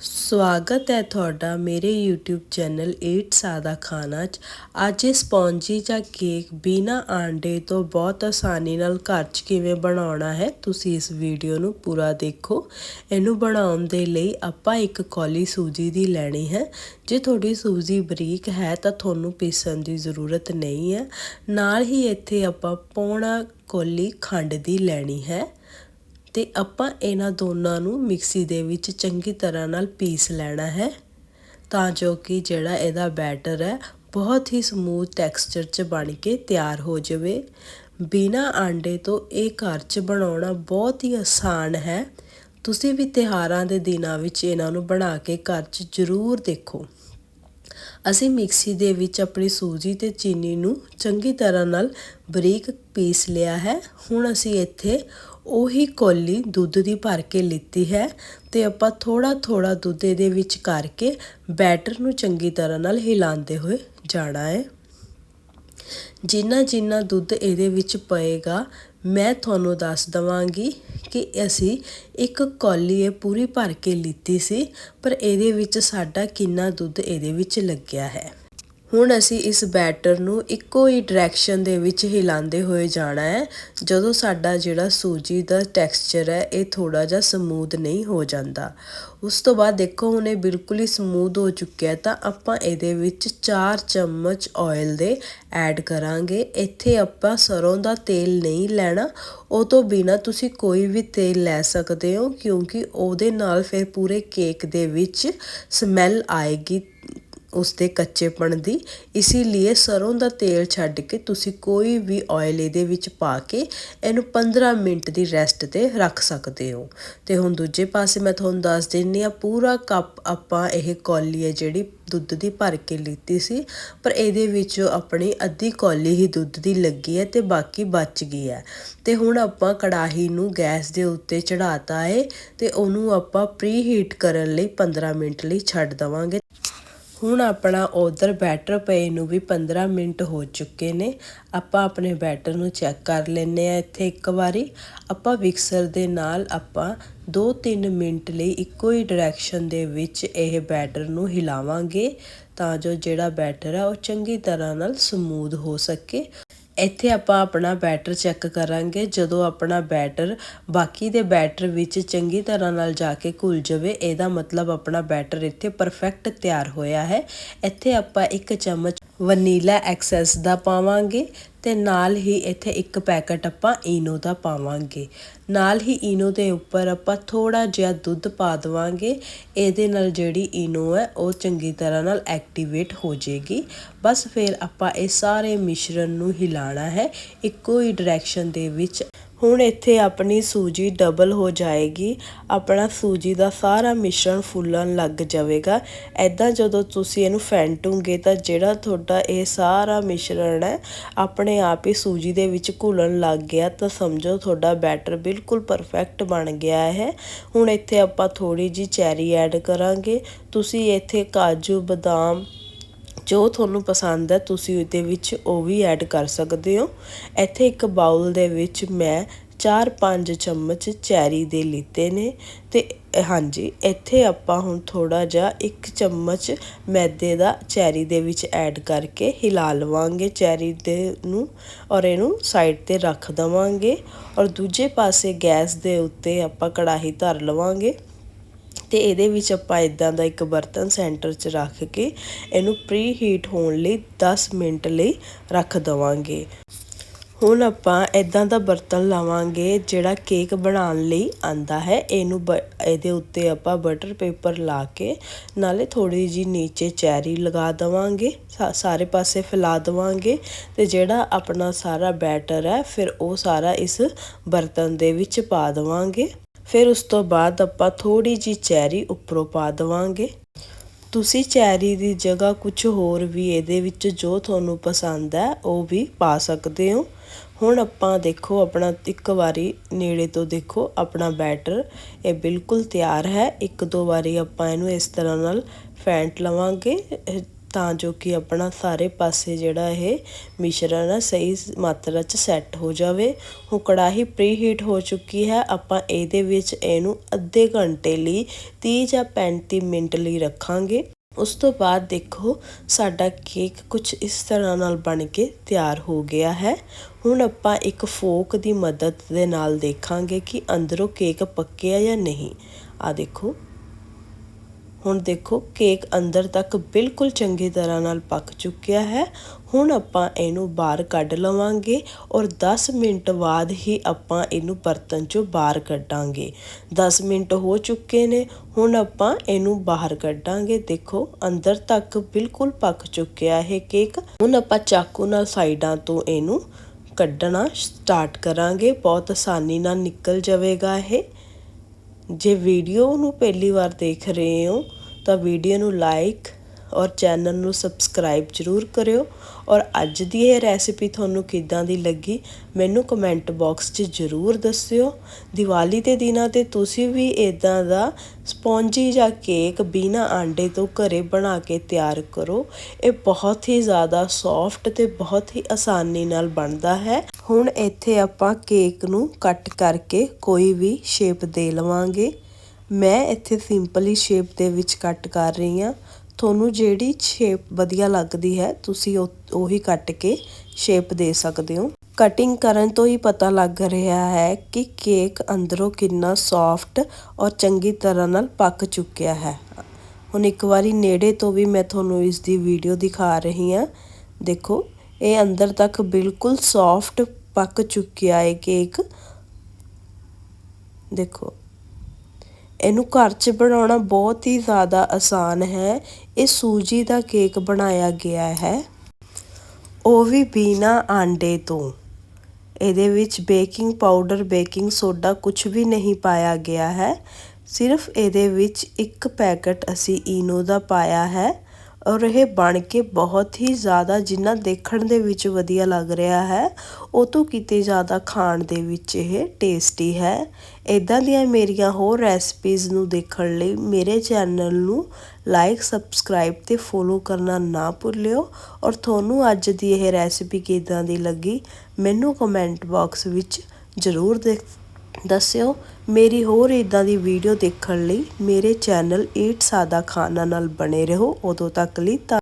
ਸਵਾਗਤ ਹੈ ਤੁਹਾਡਾ ਮੇਰੇ YouTube ਚੈਨਲ 8 ਸਾਦਾ ਖਾਣਾ 'ਚ। ਅੱਜ ਇਹ ਸਪੌਂਜੀ ਜਾਂ ਕੇਕ ਬਿਨਾ ਆਂਡੇ ਤੋਂ ਬਹੁਤ ਆਸਾਨੀ ਨਾਲ ਘਰ 'ਚ ਕਿਵੇਂ ਬਣਾਉਣਾ ਹੈ, ਤੁਸੀਂ ਇਸ ਵੀਡੀਓ ਨੂੰ ਪੂਰਾ ਦੇਖੋ। ਇਹਨੂੰ ਬਣਾਉਣ ਦੇ ਲਈ ਆਪਾਂ ਇੱਕ ਕੌਲੀ ਸੂਜੀ ਦੀ ਲੈਣੀ ਹੈ। ਜੇ ਤੁਹਾਡੀ ਸੂਜੀ ਬਰੀਕ ਹੈ ਤਾਂ ਤੁਹਾਨੂੰ ਪੀਸਣ ਦੀ ਜ਼ਰੂਰਤ ਨਹੀਂ ਹੈ। ਨਾਲ ਹੀ ਇੱਥੇ ਆਪਾਂ ਪੌਣਾ ਕੌਲੀ ਖੰਡ ਦੀ ਲੈਣੀ ਹੈ। ਤੇ ਆਪਾਂ ਇਹਨਾਂ ਦੋਨਾਂ ਨੂੰ ਮਿਕਸੀ ਦੇ ਵਿੱਚ ਚੰਗੀ ਤਰ੍ਹਾਂ ਨਾਲ ਪੀਸ ਲੈਣਾ ਹੈ, ਤਾਂ ਜੋ ਕਿ ਜਿਹੜਾ ਇਹਦਾ ਬੈਟਰ ਹੈ, ਬਹੁਤ ਹੀ ਸਮੂਥ ਟੈਕਸਚਰ 'ਚ ਬਣ ਕੇ ਤਿਆਰ ਹੋ ਜਾਵੇ। ਬਿਨਾ ਆਂਡੇ ਤੋਂ ਇਹ ਘਰ 'ਚ ਬਣਾਉਣਾ ਬਹੁਤ ਹੀ ਆਸਾਨ ਹੈ। ਤੁਸੀਂ ਵੀ ਤਿਹਾਰਾਂ ਦੇ ਦਿਨਾਂ ਵਿੱਚ ਇਹਨਾਂ ਨੂੰ ਬਣਾ ਕੇ ਘਰ 'ਚ ਜ਼ਰੂਰ ਦੇਖੋ। ਅਸੀਂ ਮਿਕਸੀ ਦੇ ਵਿੱਚ ਆਪਣੀ ਸੂਜੀ ਤੇ ਚੀਨੀ ਨੂੰ ਚੰਗੀ ਤਰ੍ਹਾਂ ਨਾਲ ਬਰੀਕ ਪੀਸ ਲਿਆ ਹੈ। ਹੁਣ ਅਸੀਂ ਇੱਥੇ ਉਹੀ ਕੌਲੀ ਦੁੱਧ ਦੀ ਭਰ ਕੇ ਲਿੱਤੀ ਹੈ ਤੇ ਆਪਾਂ ਥੋੜਾ ਥੋੜਾ ਦੁੱਧ ਇਹਦੇ ਵਿੱਚ ਕਰਕੇ ਬੈਟਰ ਨੂੰ ਚੰਗੀ ਤਰ੍ਹਾਂ ਨਾਲ ਹਿਲਾਉਂਦੇ ਹੋਏ ਜਾਣਾ ਹੈ। ਜਿੰਨਾ ਜਿੰਨਾ ਦੁੱਧ ਇਹਦੇ ਵਿੱਚ ਪਏਗਾ, ਮੈਂ ਤੁਹਾਨੂੰ ਦੱਸ ਦਵਾਂਗੀ ਕਿ ਅਸੀਂ ਇੱਕ ਕੌਲੀ ਇਹ ਪੂਰੀ ਭਰ ਕੇ ਲਿੱਤੀ ਸੀ, ਪਰ ਇਹਦੇ ਵਿੱਚ ਸਾਡਾ ਕਿੰਨਾ ਦੁੱਧ ਇਹਦੇ ਵਿੱਚ ਲੱਗਿਆ ਹੈ। ਹੁਣ ਅਸੀਂ ਇਸ ਬੈਟਰ ਨੂੰ ਇੱਕੋ ਹੀ ਡਾਇਰੈਕਸ਼ਨ ਦੇ ਵਿੱਚ ਹਿਲਾਉਂਦੇ ਹੋਏ ਜਾਣਾ ਹੈ। ਜਦੋਂ ਸਾਡਾ ਜਿਹੜਾ ਸੂਜੀ ਦਾ ਟੈਕਸਚਰ ਹੈ, ਇਹ ਥੋੜਾ ਜਿਹਾ ਸਮੂਥ ਨਹੀਂ ਹੋ ਜਾਂਦਾ। ਉਸ ਤੋਂ ਬਾਅਦ ਦੇਖੋ, ਹੁਣ ਇਹ ਬਿਲਕੁਲ ਹੀ ਸਮੂਥ ਹੋ ਚੁੱਕਿਆ ਤਾਂ ਆਪਾਂ ਇਹਦੇ ਵਿੱਚ 4 ਚਮਚ ਆਇਲ ਦੇ ਐਡ ਕਰਾਂਗੇ। ਇੱਥੇ ਆਪਾਂ ਸਰੋਂ ਦਾ ਤੇਲ ਨਹੀਂ ਲੈਣਾ। ਉਹ ਤੋਂ ਬਿਨਾ ਤੁਸੀਂ ਕੋਈ ਵੀ ਤੇਲ ਲੈ ਸਕਦੇ ਹੋ, ਕਿਉਂਕਿ ਉਹਦੇ ਨਾਲ ਫਿਰ ਪੂਰੇ ਕੇਕ ਦੇ ਵਿੱਚ ਸਮੈਲ ਆਏਗੀ। ਉਸ ਦੇ ਕੱਚੇਪਣ ਦੀ। ਇਸੇ ਲਈ ਸਰੋਂ ਦਾ ਤੇਲ ਛੱਡ ਕੇ ਤੁਸੀਂ ਕੋਈ ਵੀ ਆਇਲ ਇਹਦੇ ਵਿੱਚ ਪਾ ਕੇ ਇਹਨੂੰ 15 ਮਿੰਟ ਦੀ ਰੈਸਟ ਤੇ ਰੱਖ ਸਕਦੇ ਹੋ। ਤੇ ਹੁਣ ਦੂਜੇ ਪਾਸੇ ਮੈਂ ਤੁਹਾਨੂੰ ਦੱਸ ਦਿੰਨੀ ਆ ਪੂਰਾ ਕੱਪ ਆਪਾਂ ਇਹ ਕੌਲੀ ਹੈ ਜਿਹੜੀ ਦੁੱਧ ਦੀ ਭਰ ਕੇ ਲਿੱਤੀ ਸੀ, ਪਰ ਇਹਦੇ ਵਿੱਚ ਆਪਣੀ ਅੱਧੀ ਕੌਲੀ ਹੀ ਦੁੱਧ ਦੀ ਲੱਗੀ ਹੈ ਤੇ ਬਾਕੀ ਬਚ ਗਈ ਹੈ। ਤੇ ਹੁਣ ਆਪਾਂ ਕੜਾਹੀ ਨੂੰ ਗੈਸ ਦੇ ਉੱਤੇ ਚੜਾਤਾ ਹੈ ਤੇ ਉਹਨੂੰ ਆਪਾਂ ਪ੍ਰੀ ਹੀਟ ਕਰਨ ਲਈ 15 ਮਿੰਟ ਲਈ ਛੱਡ ਦਵਾਂਗੇ। ਹੁਣ ਆਪਣਾ ਉਧਰ ਬੈਟਰ ਪਏ ਨੂੰ ਵੀ 15 ਮਿੰਟ ਹੋ ਚੁੱਕੇ ਨੇ। ਆਪਾਂ ਆਪਣੇ ਬੈਟਰ ਨੂੰ ਚੈੱਕ ਕਰ ਲੈਨੇ ਆ ਇੱਥੇ ਇੱਕ ਵਾਰੀ। ਆਪਾਂ ਵਿਕਸਰ ਦੇ ਨਾਲ ਆਪਾਂ 2-3 ਮਿੰਟ ਲਈ ਇੱਕੋ ਹੀ ਡਾਇਰੈਕਸ਼ਨ ਦੇ ਵਿੱਚ ਇਹ ਬੈਟਰ ਨੂੰ ਹਿਲਾਵਾਂਗੇ ਤਾਂ ਜੋ ਜਿਹੜਾ ਬੈਟਰ ਆ ਉਹ ਚੰਗੀ ਤਰ੍ਹਾਂ ਨਾਲ ਸਮੂਦ ਹੋ ਸਕੇ। ਇੱਥੇ ਆਪਾਂ ਆਪਣਾ ਬੈਟਰ ਚੈੱਕ ਕਰਾਂਗੇ, ਜਦੋਂ ਆਪਣਾ ਬੈਟਰ ਬਾਕੀ ਦੇ ਬੈਟਰ ਵਿੱਚ ਚੰਗੀ ਤਰ੍ਹਾਂ ਨਾਲ ਜਾ ਕੇ ਘੁਲ ਜਾਵੇ, ਇਹਦਾ ਮਤਲਬ ਆਪਣਾ ਬੈਟਰ ਇੱਥੇ ਪਰਫੈਕਟ ਤਿਆਰ ਹੋਇਆ ਹੈ। ਇੱਥੇ ਆਪਾਂ ਇੱਕ ਚਮਚ ਵਨੀਲਾ ਐਕਸੈਸ ਦਾ ਪਾਵਾਂਗੇ ਤੇ ਨਾਲ ਹੀ ਇੱਥੇ ਇੱਕ ਪੈਕਟ ਆਪਾਂ ਈਨੋ ਦਾ ਪਾਵਾਂਗੇ। ਨਾਲ ਹੀ ਈਨੋ ਦੇ ਉੱਪਰ ਆਪਾਂ ਥੋੜਾ ਜਿਹਾ ਦੁੱਧ ਪਾ ਦਵਾਂਗੇ। ਇਹਦੇ ਨਾਲ ਜਿਹੜੀ ਈਨੋ ਹੈ, ਉਹ ਚੰਗੀ ਤਰ੍ਹਾਂ ਨਾਲ ਐਕਟੀਵੇਟ ਹੋ ਜਾਏਗੀ ਬਸ ਫਿਰ ਆਪਾਂ ਇਹ ਸਾਰੇ ਮਿਸ਼ਰਣ ਨੂੰ ਹਿਲਾਣਾ ਹੈ। ਇੱਕੋ ਹੀ ਡਾਇਰੈਕਸ਼ਨ ਦੇ ਵਿੱਚ ਹੁਣ ਇੱਥੇ ਆਪਣੀ ਸੂਜੀ ਡਬਲ ਹੋ ਜਾਏਗੀ। ਆਪਣਾ ਸੂਜੀ ਦਾ ਸਾਰਾ ਮਿਸ਼ਰਣ ਫੁੱਲਣ ਲੱਗ ਜਾਵੇਗਾ। ਐਦਾਂ ਜਦੋਂ ਤੁਸੀਂ ਇਹਨੂੰ ਫੈਂਟੋਗੇ ਤਾਂ ਜਿਹੜਾ ਤੁਹਾਡਾ ਇਹ ਸਾਰਾ ਮਿਸ਼ਰਣ ਹੈ, ਆਪਣੇ ਆਪ ਹੀ ਸੂਜੀ ਦੇ ਵਿੱਚ ਘੁਲਣ ਲੱਗ ਗਿਆ ਤਾਂ ਸਮਝੋ ਤੁਹਾਡਾ ਬੈਟਰ ਬਿਲਕੁਲ ਪਰਫੈਕਟ ਬਣ ਗਿਆ ਹੈ। ਹੁਣ ਇੱਥੇ ਆਪਾਂ ਥੋੜੀ ਜੀ ਚੈਰੀ ਐਡ ਕਰਾਂਗੇ। ਤੁਸੀਂ ਇੱਥੇ ਕਾਜੂ, ਬਦਾਮ ਜੋ ਤੁਹਾਨੂੰ ਪਸੰਦ ਹੈ, ਤੁਸੀਂ ਉਹਦੇ ਵਿੱਚ ਉਹ ਵੀ ਐਡ ਕਰ ਸਕਦੇ ਹੋ। ਇੱਥੇ ਇੱਕ ਬਾਉਲ ਦੇ ਵਿੱਚ ਮੈਂ 4-5 ਚਮਚ ਚੈਰੀ ਦੇ ਲਿੱਤੇ ਨੇ ਤੇ, ਹਾਂਜੀ, ਇੱਥੇ ਆਪਾਂ ਹੁਣ ਥੋੜਾ ਜਿਹਾ ਇੱਕ ਚਮਚ ਮੈਦੇ ਦਾ ਚੈਰੀ ਦੇ ਵਿੱਚ ਐਡ ਕਰਕੇ ਹਿਲਾ ਲਵਾਂਗੇ ਚੈਰੀ ਦੇ ਨੂੰ ਔਰ ਇਹਨੂੰ ਸਾਈਡ ਤੇ ਰੱਖ ਦਵਾਂਗੇ। ਔਰ ਦੂਜੇ ਪਾਸੇ ਗੈਸ ਦੇ ਉੱਤੇ ਆਪਾਂ ਕੜਾਹੀ ਧਰ ਲਵਾਂਗੇ। ਤੇ ਇਹਦੇ ਵਿੱਚ ਆਪਾਂ ਇਦਾਂ ਦਾ ਇੱਕ ਬਰਤਨ ਸੈਂਟਰ 'ਚ ਰੱਖ ਕੇ ਇਹਨੂੰ ਪ੍ਰੀ ਹੀਟ ਹੋਣ ਲਈ 10 ਮਿੰਟ ਲਈ ਰੱਖ ਦਵਾਂਗੇ। ਹੁਣ ਆਪਾਂ ਇਦਾਂ ਦਾ ਬਰਤਨ ਲਾਵਾਂਗੇ ਜਿਹੜਾ ਕੇਕ ਬਣਾਉਣ ਲਈ ਆਂਦਾ ਹੈ। ਇਹਨੂੰ ਇਹਦੇ ਉੱਤੇ ਆਪਾਂ ਬਟਰ ਪੇਪਰ ਲਾ ਕੇ ਨਾਲੇ ਥੋੜੀ ਜੀ ਨੀਚੇ ਚੈਰੀ ਲਗਾ ਦਵਾਂਗੇ। ਸਾਰੇ ਪਾਸੇ ਫੈਲਾ ਦਵਾਂਗੇ ਤੇ ਜਿਹੜਾ ਆਪਣਾ ਸਾਰਾ ਬੈਟਰ ਹੈ, ਫਿਰ ਉਹ ਸਾਰਾ ਇਸ ਬਰਤਨ ਦੇ ਵਿੱਚ ਪਾ ਦਵਾਂਗੇ। ਫਿਰ ਉਸ ਤੋਂ ਬਾਅਦ ਆਪਾਂ ਥੋੜੀ ਜੀ ਚੈਰੀ ਉੱਪਰੋਂ ਪਾ ਦਵਾਂਗੇ। ਤੁਸੀਂ ਚੈਰੀ ਦੀ ਜਗ੍ਹਾ ਕੁਝ ਹੋਰ ਵੀ ਇਹਦੇ ਵਿੱਚ ਜੋ ਤੁਹਾਨੂੰ ਪਸੰਦ ਹੈ, ਉਹ ਵੀ ਪਾ ਸਕਦੇ ਹੋ। ਹੁਣ ਆਪਾਂ ਦੇਖੋ, ਆਪਣਾ ਇੱਕ ਵਾਰੀ ਨੇੜੇ ਤੋਂ ਦੇਖੋ, ਆਪਣਾ ਬੈਟਰ। ਇਹ ਬਿਲਕੁਲ ਤਿਆਰ ਹੈ। ਇੱਕ ਦੋ ਵਾਰੀ ਆਪਾਂ ਇਹਨੂੰ ਇਸ ਤਰ੍ਹਾਂ ਨਾਲ ਫੈਂਟ ਲਵਾਂਗੇ। ਤਾਂ ਜੋ ਕਿ ਆਪਣਾ ਸਾਰੇ ਪਾਸੇ ਜਿਹੜਾ ਇਹ ਮਿਸ਼ਰਣ ਆ, ਸਹੀ ਮਾਤਰਾ 'ਚ ਸੈੱਟ ਹੋ ਜਾਵੇ। ਹੁਣ ਕੜਾਹੀ ਪ੍ਰੀ ਹੀਟ ਹੋ ਚੁੱਕੀ ਹੈ। ਆਪਾਂ ਇਹਦੇ ਵਿੱਚ ਇਹਨੂੰ ਅੱਧੇ ਘੰਟੇ ਲਈ 30 ਜਾਂ 35 ਮਿੰਟ ਲਈ ਰੱਖਾਂਗੇ। ਉਸ ਤੋਂ ਬਾਅਦ ਦੇਖੋ, ਸਾਡਾ ਕੇਕ ਕੁਝ ਇਸ ਤਰ੍ਹਾਂ ਨਾਲ ਬਣ ਕੇ ਤਿਆਰ ਹੋ ਗਿਆ ਹੈ। ਹੁਣ ਆਪਾਂ ਇੱਕ ਫੋਕ ਦੀ ਮਦਦ ਦੇ ਨਾਲ ਦੇਖਾਂਗੇ ਕਿ ਅੰਦਰੋਂ ਕੇਕ ਪੱਕਿਆ ਜਾਂ ਨਹੀਂ। ਆ ਦੇਖੋ। ਹੁਣ ਦੇਖੋ, ਕੇਕ ਅੰਦਰ ਤੱਕ ਬਿਲਕੁਲ ਚੰਗੀ ਤਰ੍ਹਾਂ ਨਾਲ ਪੱਕ ਚੁੱਕਿਆ ਹੈ। ਹੁਣ ਆਪਾਂ ਇਹਨੂੰ ਬਾਹਰ ਕੱਢ ਲਵਾਂਗੇ ਔਰ 10 ਮਿੰਟ ਬਾਅਦ ਹੀ ਆਪਾਂ ਇਹਨੂੰ ਬਰਤਨ 'ਚੋਂ ਬਾਹਰ ਕੱਢਾਂਗੇ। 10 ਮਿੰਟ ਹੋ ਚੁੱਕੇ ਨੇ, ਹੁਣ ਆਪਾਂ ਇਹਨੂੰ ਬਾਹਰ ਕੱਢਾਂਗੇ। ਦੇਖੋ, ਅੰਦਰ ਤੱਕ ਬਿਲਕੁਲ ਪੱਕ ਚੁੱਕਿਆ ਹੈ ਕੇਕ। ਹੁਣ ਆਪਾਂ ਚਾਕੂ ਨਾਲ ਸਾਈਡਾਂ ਤੋਂ ਇਹਨੂੰ ਕੱਢਣਾ ਸਟਾਰਟ ਕਰਾਂਗੇ। ਬਹੁਤ ਆਸਾਨੀ ਨਾਲ ਨਿਕਲ ਜਾਵੇਗਾ ਇਹ। ਜੇ ਵੀਡੀਓ ਨੂੰ ਪਹਿਲੀ ਵਾਰ ਦੇਖ ਰਹੇ ਹੋ ਤਾਂ ਵੀਡੀਓ ਨੂੰ ਲਾਈਕ ਔਰ ਚੈਨਲ ਨੂੰ ਸਬਸਕ੍ਰਾਈਬ ਜ਼ਰੂਰ ਕਰਿਓ। ਔਰ ਅੱਜ ਦੀ ਇਹ ਰੈਸਿਪੀ ਤੁਹਾਨੂੰ ਕਿੱਦਾਂ ਦੀ ਲੱਗੀ, ਮੈਨੂੰ ਕਮੈਂਟ ਬਾਕਸ 'ਚ ਜ਼ਰੂਰ ਦੱਸਿਓ। ਦੀਵਾਲੀ ਦੇ ਦਿਨਾਂ ਤੇ ਤੁਸੀਂ ਵੀ ਇਦਾਂ ਦਾ ਸਪੌਂਜੀ ਜਾਂ ਕੇਕ ਬਿਨਾ ਆਂਡੇ ਤੋਂ ਘਰੇ ਬਣਾ ਕੇ ਤਿਆਰ ਕਰੋ। ਇਹ ਬਹੁਤ ਹੀ ਜ਼ਿਆਦਾ ਸੌਫਟ ਤੇ ਬਹੁਤ ਹੀ ਆਸਾਨੀ ਨਾਲ ਬਣਦਾ ਹੈ। ਹੁਣ ਇੱਥੇ ਆਪਾਂ ਕੇਕ ਨੂੰ ਕੱਟ ਕਰਕੇ ਕੋਈ ਵੀ ਸ਼ੇਪ ਦੇ ਲਵਾਂਗੇ। ਮੈਂ ਇੱਥੇ ਸਿੰਪਲੀ ਸ਼ੇਪ ਦੇ ਵਿੱਚ ਕੱਟ ਕਰ ਰਹੀ ਹਾਂ। ਤੁਹਾਨੂੰ ਜਿਹੜੀ ਸ਼ੇਪ ਵਧੀਆ ਲੱਗਦੀ ਹੈ, ਤੁਸੀਂ ਉਹੀ ਕੱਟ ਕੇ ਸ਼ੇਪ ਦੇ ਸਕਦੇ ਹੋ। ਕਟਿੰਗ ਕਰਨ ਤੋਂ ਹੀ ਪਤਾ ਲੱਗ ਰਿਹਾ ਹੈ ਕਿ ਕੇਕ ਅੰਦਰੋਂ ਕਿੰਨਾ ਸੌਫਟ ਔਰ ਚੰਗੀ ਤਰ੍ਹਾਂ ਨਾਲ ਪੱਕ ਚੁੱਕਿਆ ਹੈ। ਹੁਣ ਇੱਕ ਵਾਰੀ ਨੇੜੇ ਤੋਂ ਵੀ ਮੈਂ ਤੁਹਾਨੂੰ ਇਸ ਦੀ ਵੀਡੀਓ ਦਿਖਾ ਰਹੀ ਹਾਂ। ਦੇਖੋ, ਇਹ ਅੰਦਰ ਤੱਕ ਬਿਲਕੁਲ ਸੌਫਟ ਪੱਕ ਚੁੱਕਿਆ ਹੈ ਕੇਕ ਦੇਖੋ ਇਹਨੂੰ ਘਰ 'ਚ ਬਣਾਉਣਾ ਬਹੁਤ ਹੀ ਜ਼ਿਆਦਾ ਆਸਾਨ ਹੈ। ਇਹ ਸੂਜੀ ਦਾ ਕੇਕ ਬਣਾਇਆ ਗਿਆ ਹੈ। ਉਹ ਵੀ ਬਿਨਾ ਆਂਡੇ ਤੋਂ। ਇਹਦੇ ਵਿੱਚ ਬੇਕਿੰਗ ਪਾਊਡਰ, ਬੇਕਿੰਗ ਸੋਡਾ ਕੁਝ ਵੀ ਨਹੀਂ ਪਾਇਆ ਗਿਆ ਹੈ। ਸਿਰਫ ਇਹਦੇ ਵਿੱਚ ਇੱਕ ਪੈਕਟ ਅਸੀਂ ਈਨੋ ਦਾ ਪਾਇਆ ਹੈ। ਔਰ ਇਹ ਬਣ ਕੇ ਬਹੁਤ ਹੀ ਜ਼ਿਆਦਾ ਜਿੰਨਾ ਦੇਖਣ ਦੇ ਵਿੱਚ ਵਧੀਆ ਲੱਗ ਰਿਹਾ ਹੈ, ਉਹ ਤੋਂ ਕਿਤੇ ਜ਼ਿਆਦਾ ਖਾਣ ਦੇ ਵਿੱਚ ਇਹ ਟੇਸਟੀ ਹੈ। ਇਦਾਂ ਦੀਆਂ ਮੇਰੀਆਂ ਹੋਰ ਰੈਸਪੀਜ਼ ਨੂੰ ਦੇਖਣ ਲਈ ਮੇਰੇ ਚੈਨਲ ਨੂੰ ਲਾਈਕ ਸਬਸਕ੍ਰਾਈਬ ਤੇ ਫੋਲੋ ਕਰਨਾ ਨਾ ਭੁੱਲਿਓ। ਔਰ ਤੁਹਾਨੂੰ ਅੱਜ ਦੀ ਇਹ ਰੈਸਪੀ ਕਿਦਾਂ ਦੀ ਲੱਗੀ, ਮੈਨੂੰ ਕਮੈਂਟ ਬਾਕਸ ਵਿੱਚ ਜ਼ਰੂਰ ਦੱਸਿਓ, ਮੇਰੀ ਹੋਰ ਇਦਾਂ ਦੀ ਵੀਡੀਓ ਦੇਖਣ ਲਈ ਮੇਰੇ ਚੈਨਲ ਈਟ ਸਾਦਾ ਖਾਣਾ ਨਾਲ ਬਣੇ ਰਹੋ। ਉਦੋਂ ਤੱਕ ਲਈ ਤਾਂ